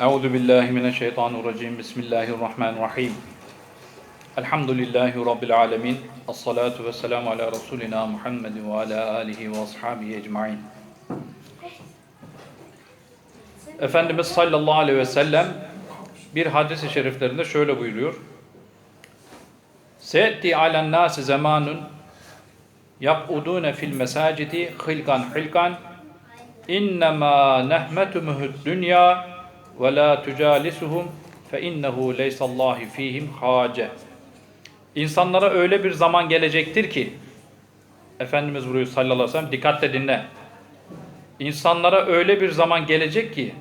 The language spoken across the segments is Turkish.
Euzu billahi mineşşeytanirracim. Bismillahirrahmanirrahim. Elhamdülillahi rabbil alamin. Essalatu vesselamu ala rasulina Muhammedin ve ala alihi ve ashabihi ecmaîn. Efendimiz sallallahu aleyhi ve sellem bir hadis-i şeriflerinde şöyle buyuruyor. Se'ti alen nasi zamanun yak'udune fil mesacidi hilkan hilkan innema nehmetumuhud dünya ve la tucalisuhum fe innehu leysallahi fihim hace. İnsanlara öyle bir zaman gelecektir ki Efendimiz buyuruyor sallallahu aleyhi ve sellem dikkatle dinle. İnsanlara öyle bir zaman gelecek ki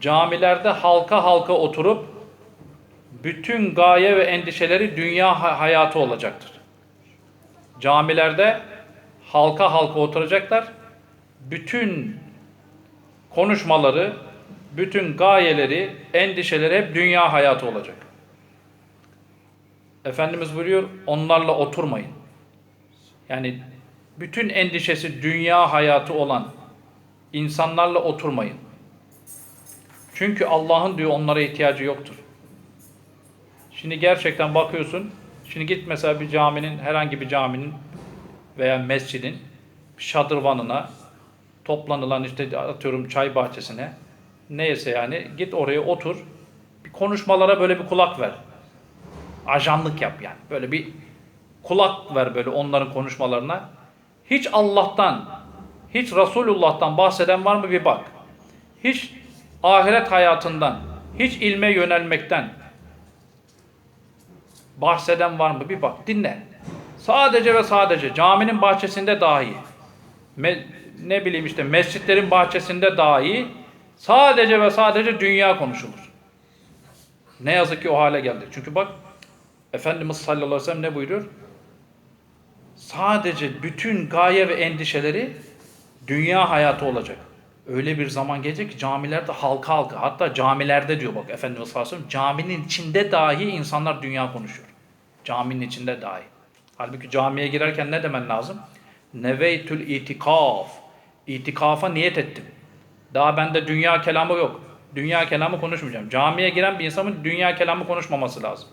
camilerde halka halka oturup bütün gaye ve endişeleri dünya ha- hayatı olacaktır. Camilerde halka halka oturacaklar. Bütün konuşmaları, bütün gayeleri, endişeleri hep dünya hayatı olacak. Efendimiz buyuruyor, onlarla oturmayın. Yani bütün endişesi dünya hayatı olan insanlarla oturmayın. Çünkü Allah'ın diyor onlara ihtiyacı yoktur. Şimdi gerçekten bakıyorsun, şimdi git mesela bir caminin, herhangi bir caminin veya mescidin şadırvanına, toplanılan işte atıyorum çay bahçesine, neyse yani git oraya otur, bir konuşmalara böyle bir kulak ver. Ajanlık yap yani. Böyle bir kulak ver böyle onların konuşmalarına. Hiç Allah'tan, hiç Resulullah'tan bahseden var mı bir bak. Hiç ahiret hayatından, hiç ilme yönelmekten bahseden var mı bir bak dinle. Sadece ve sadece caminin bahçesinde dahi ne bileyim işte mescitlerin bahçesinde dahi sadece ve sadece dünya konuşulur. Ne yazık ki o hale geldik. Çünkü bak Efendimiz sallallahu aleyhi ve sellem ne buyuruyor? Sadece bütün gaye ve endişeleri dünya hayatı olacak. Öyle bir zaman gelecek ki camilerde halka halka hatta camilerde diyor bak Efendimiz sallallahu aleyhi ve sellem caminin içinde dahi insanlar dünya konuşuyor. Caminin içinde dahi. Halbuki camiye girerken ne demen lazım? Neveytül itikaf. İtikafa niyet ettim. Daha bende dünya kelamı yok. Dünya kelamı konuşmayacağım. Camiye giren bir insanın dünya kelamı konuşmaması lazım.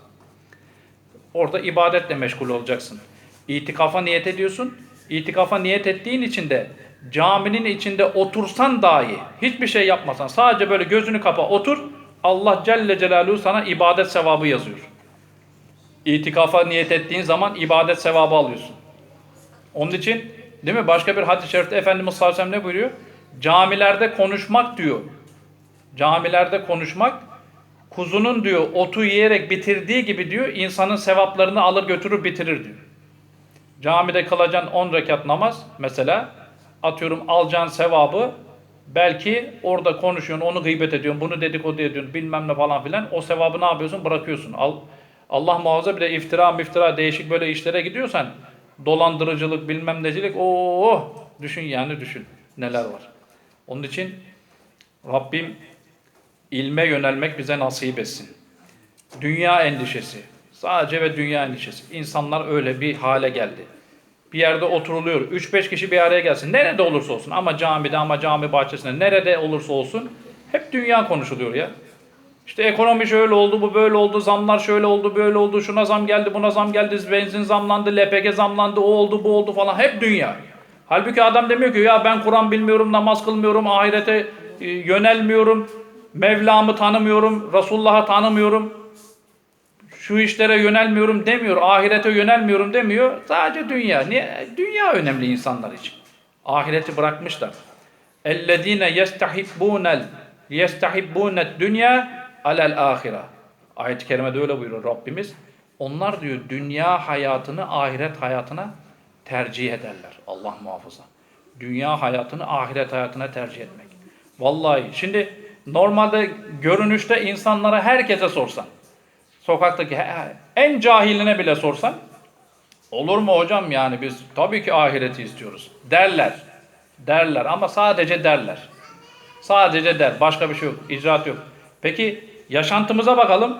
Orada ibadetle meşgul olacaksın. İtikafa niyet ediyorsun. İtikafa niyet ettiğin için de caminin içinde otursan dahi hiçbir şey yapmasan sadece böyle gözünü kapa otur Allah Celle Celaluhu sana ibadet sevabı yazıyor. İtikafa niyet ettiğin zaman ibadet sevabı alıyorsun. Onun için değil mi? Başka bir hadis-i şerifte Efendimiz sallallahu aleyhi ve sellem ne buyuruyor? Camilerde konuşmak diyor. Camilerde konuşmak kuzunun diyor otu yiyerek bitirdiği gibi diyor insanın sevaplarını alır götürür bitirir diyor. Camide kılacağın 10 rekat namaz mesela atıyorum alacağın sevabı belki orada konuşuyorsun onu gıybet ediyorsun bunu dedikodu ediyorsun bilmem ne falan filan o sevabı ne yapıyorsun bırakıyorsun. Al, Allah muhafaza bir de iftira miftira değişik böyle işlere gidiyorsan dolandırıcılık bilmem necilik o düşün yani düşün neler var. Onun için Rabbim ilme yönelmek bize nasip etsin. Dünya endişesi. Sadece ve dünya endişesi. İnsanlar öyle bir hale geldi. Bir yerde oturuluyor. 3-5 kişi bir araya gelsin. Nerede olursa olsun. Ama camide ama cami bahçesinde. Nerede olursa olsun. Hep dünya konuşuluyor ya. İşte ekonomi şöyle oldu, bu böyle oldu, zamlar şöyle oldu, böyle oldu, şuna zam geldi, buna zam geldi, benzin zamlandı, LPG zamlandı, o oldu, bu oldu falan. Hep dünya. Halbuki adam demiyor ki ya ben Kur'an bilmiyorum, namaz kılmıyorum, ahirete e, yönelmiyorum, Mevlam'ı tanımıyorum, Resulullah'ı tanımıyorum, şu işlere yönelmiyorum demiyor, ahirete yönelmiyorum demiyor. Sadece dünya. Niye? Dünya önemli insanlar için. Ahireti bırakmışlar. اَلَّذ۪ينَ يَسْتَحِبُّونَ يَسْتَحِبُّونَ dünya alel ahire. Ayet-i kerimede öyle buyuruyor Rabbimiz. Onlar diyor dünya hayatını ahiret hayatına tercih ederler. Allah muhafaza. Dünya hayatını ahiret hayatına tercih etmek. Vallahi şimdi normalde görünüşte insanlara herkese sorsan, sokaktaki en cahiline bile sorsan, olur mu hocam yani biz tabii ki ahireti istiyoruz derler. Derler ama sadece derler. Sadece der. Başka bir şey yok. İcraat yok. Peki yaşantımıza bakalım.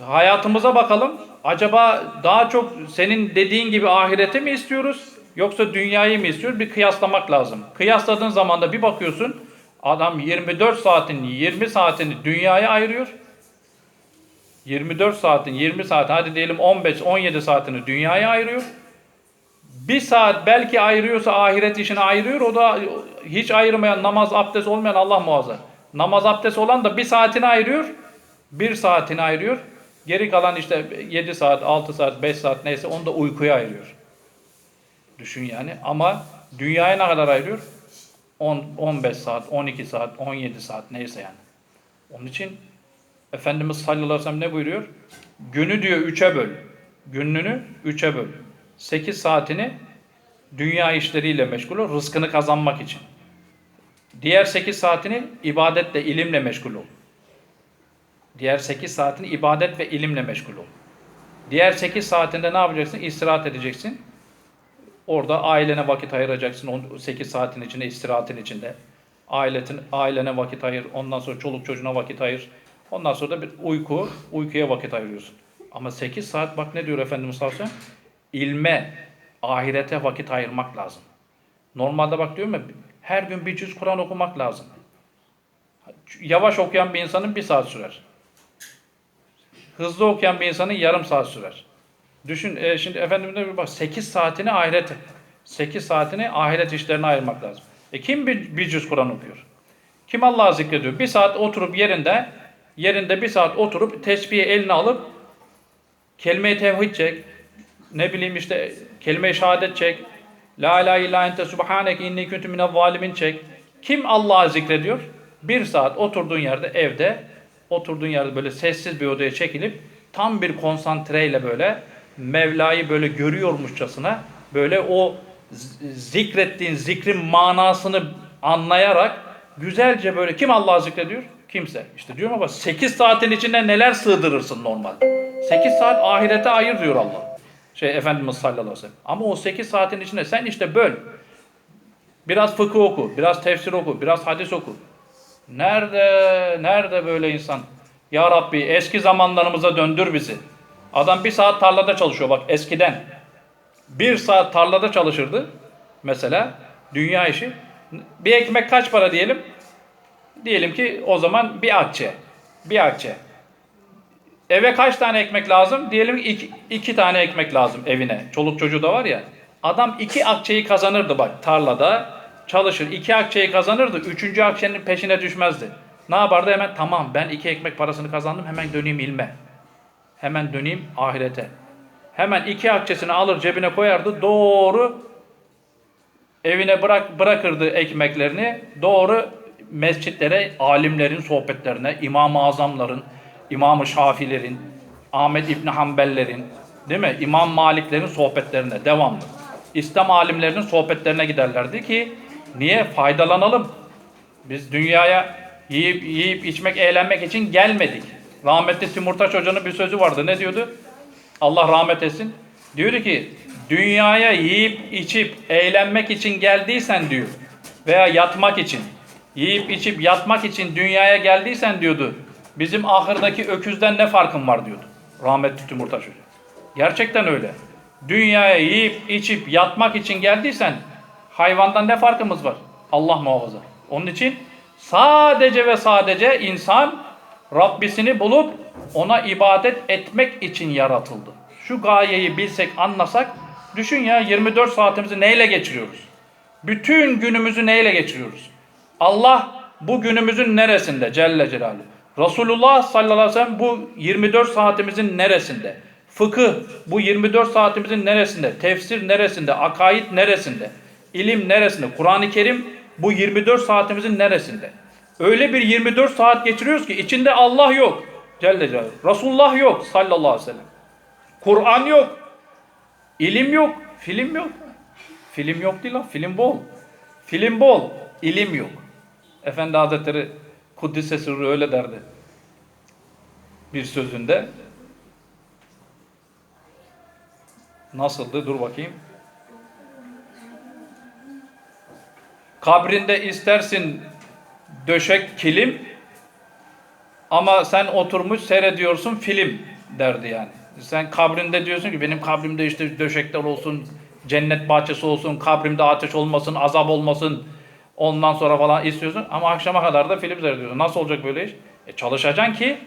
Hayatımıza bakalım. Acaba daha çok senin dediğin gibi ahireti mi istiyoruz? Yoksa dünyayı mı istiyoruz? Bir kıyaslamak lazım. Kıyasladığın zaman da bir bakıyorsun Adam 24 saatin 20 saatini dünyaya ayırıyor. 24 saatin 20 saat hadi diyelim 15-17 saatini dünyaya ayırıyor. Bir saat belki ayırıyorsa ahiret işine ayırıyor. O da hiç ayırmayan namaz abdest olmayan Allah muhafaza. Namaz abdest olan da bir saatini ayırıyor. Bir saatini ayırıyor. Geri kalan işte 7 saat, 6 saat, 5 saat neyse onu da uykuya ayırıyor. Düşün yani. Ama dünyaya ne kadar ayırıyor? 10, 15 saat, 12 saat, 17 saat neyse yani. Onun için Efendimiz sallallahu aleyhi ve sellem ne buyuruyor? Günü diyor üçe böl. Gününü üçe böl. 8 saatini dünya işleriyle meşgul ol, rızkını kazanmak için. Diğer 8 saatini ibadetle, ilimle meşgul ol. Diğer 8 saatini ibadet ve ilimle meşgul ol. Diğer 8 saatinde ne yapacaksın? İstirahat edeceksin. Orada ailene vakit ayıracaksın. 8 saatin içinde, istirahatin içinde. Ailetin, ailene vakit ayır. Ondan sonra çoluk çocuğuna vakit ayır. Ondan sonra da bir uyku, uykuya vakit ayırıyorsun. Ama 8 saat bak ne diyor Efendimiz sallallahu aleyhi ve sellem? İlme, ahirete vakit ayırmak lazım. Normalde bak diyorum ya, her gün bir cüz Kur'an okumak lazım. Yavaş okuyan bir insanın bir saat sürer. Hızlı okuyan bir insanın yarım saat sürer. Düşün e, şimdi Efendimiz diyor ki bak 8 saatini ahirete, 8 saatini ahiret işlerine ayırmak lazım. E kim bir, bir cüz Kur'an okuyor? Kim Allah'ı zikrediyor? Bir saat oturup yerinde, yerinde bir saat oturup tesbihi eline alıp kelime-i tevhid çek, ne bileyim işte kelime-i şehadet çek, La ilahe illa ente subhaneke inni kuntu minel zalimin çek. Kim Allah'ı zikrediyor? Bir saat oturduğun yerde evde, oturduğun yerde böyle sessiz bir odaya çekilip tam bir konsantreyle böyle Mevla'yı böyle görüyormuşçasına böyle o zikrettiğin zikrin manasını anlayarak güzelce böyle kim Allah'ı zikrediyor? Kimse. İşte diyorum ama 8 saatin içinde neler sığdırırsın normalde? 8 saat ahirete ayır diyor Allah. Şey Efendimiz sallallahu aleyhi ve sellem. Ama o 8 saatin içinde sen işte böl. Biraz fıkıh oku, biraz tefsir oku, biraz hadis oku. Nerede, nerede böyle insan? Ya Rabbi eski zamanlarımıza döndür bizi. Adam bir saat tarlada çalışıyor bak eskiden. Bir saat tarlada çalışırdı. Mesela dünya işi. Bir ekmek kaç para diyelim? Diyelim ki o zaman bir akçe. Bir akçe. Eve kaç tane ekmek lazım? Diyelim ki iki, iki tane ekmek lazım evine. Çoluk çocuğu da var ya. Adam iki akçeyi kazanırdı bak tarlada. Çalışır. iki akçeyi kazanırdı. Üçüncü akçenin peşine düşmezdi. Ne yapardı hemen? Tamam ben iki ekmek parasını kazandım. Hemen döneyim ilme. Hemen döneyim ahirete. Hemen iki akçesini alır cebine koyardı. Doğru evine bırak bırakırdı ekmeklerini. Doğru mescitlere, alimlerin sohbetlerine, İmam-ı Azamların, İmam-ı Şafilerin, Ahmet İbni Hanbellerin, değil mi? İmam Maliklerin sohbetlerine devamlı. İslam alimlerinin sohbetlerine giderlerdi ki niye? Faydalanalım. Biz dünyaya yiyip, yiyip içmek, eğlenmek için gelmedik. Rahmetli Timurtaş Hoca'nın bir sözü vardı. Ne diyordu? Allah rahmet etsin. Diyordu ki dünyaya yiyip içip eğlenmek için geldiysen diyor veya yatmak için yiyip içip yatmak için dünyaya geldiysen diyordu bizim ahırdaki öküzden ne farkın var diyordu rahmetli Timurtaş Hoca. Gerçekten öyle. Dünyaya yiyip içip yatmak için geldiysen hayvandan ne farkımız var? Allah muhafaza. Onun için sadece ve sadece insan Rabbisini bulup ona ibadet etmek için yaratıldı. Şu gayeyi bilsek, anlasak, düşün ya 24 saatimizi neyle geçiriyoruz? Bütün günümüzü neyle geçiriyoruz? Allah bu günümüzün neresinde Celle Celaluhu? Resulullah sallallahu aleyhi ve sellem bu 24 saatimizin neresinde? Fıkıh bu 24 saatimizin neresinde? Tefsir neresinde? Akaid neresinde? İlim neresinde? Kur'an-ı Kerim bu 24 saatimizin neresinde? Öyle bir 24 saat geçiriyoruz ki içinde Allah yok. Celle Celaluhu. Resulullah yok sallallahu aleyhi ve sellem. Kur'an yok. İlim yok. Film yok. Film yok değil lan. Film bol. Film bol. İlim yok. Efendi Hazretleri Kuddise Sırrı öyle derdi. Bir sözünde. Nasıldı? Dur bakayım. Kabrinde istersin döşek kilim ama sen oturmuş seyrediyorsun film derdi yani. Sen kabrinde diyorsun ki benim kabrimde işte döşekler olsun, cennet bahçesi olsun, kabrimde ateş olmasın, azap olmasın, Ondan sonra falan istiyorsun ama akşama kadar da film seyrediyorsun. Nasıl olacak böyle iş? E çalışacaksın ki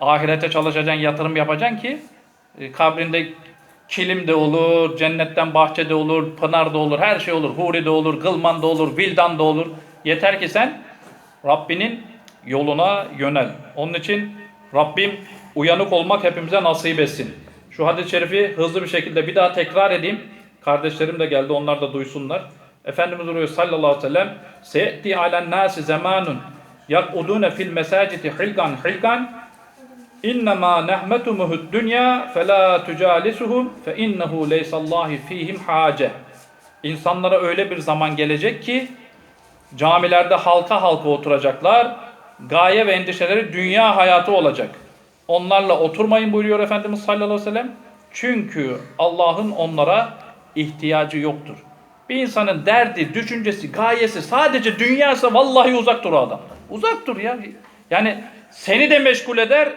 ahirete çalışacaksın, yatırım yapacaksın ki e, kabrinde kilim de olur, cennetten bahçe de olur, pınar da olur, her şey olur. Huri de olur, gılman da olur, vildan da olur. Yeter ki sen Rabbinin yoluna yönel. Onun için Rabbim uyanık olmak hepimize nasip etsin. Şu hadis-i şerifi hızlı bir şekilde bir daha tekrar edeyim. Kardeşlerim de geldi onlar da duysunlar. Efendimiz buyuruyor sallallahu aleyhi ve sellem Se'ti alen nasi zamanun yakudune fil mesaciti hilgan hilgan İnnemâ nehmetumuhud dünya felâ tücalisuhum fe innehu leysallahi fihim hace. İnsanlara öyle bir zaman gelecek ki camilerde halka halka oturacaklar. Gaye ve endişeleri dünya hayatı olacak. Onlarla oturmayın buyuruyor Efendimiz sallallahu aleyhi ve sellem. Çünkü Allah'ın onlara ihtiyacı yoktur. Bir insanın derdi, düşüncesi, gayesi sadece dünyaysa vallahi uzak dur o adam. Uzak dur ya. Yani seni de meşgul eder,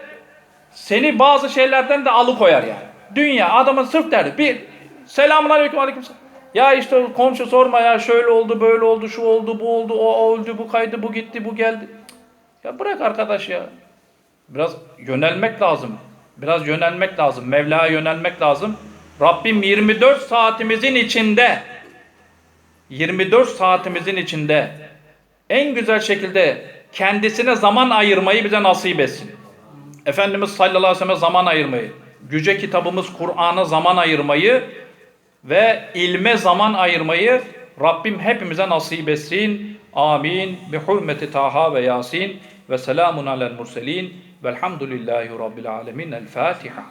seni bazı şeylerden de alıkoyar yani. Dünya adamın sırf derdi. Bir selamun aleyküm aleyküm. Ya işte komşu sorma ya şöyle oldu böyle oldu şu oldu bu oldu o oldu bu kaydı bu gitti bu geldi. Ya bırak arkadaş ya. Biraz yönelmek lazım. Biraz yönelmek lazım. Mevla'ya yönelmek lazım. Rabbim 24 saatimizin içinde 24 saatimizin içinde en güzel şekilde kendisine zaman ayırmayı bize nasip etsin. Efendimiz sallallahu aleyhi ve sellem zaman ayırmayı, güce kitabımız Kur'an'a zaman ayırmayı ve ilme zaman ayırmayı Rabbim hepimize nasip etsin. Amin. Bi hurmeti Taha ve Yasin ve selamun alel murselin velhamdülillahi rabbil alemin. El Fatiha.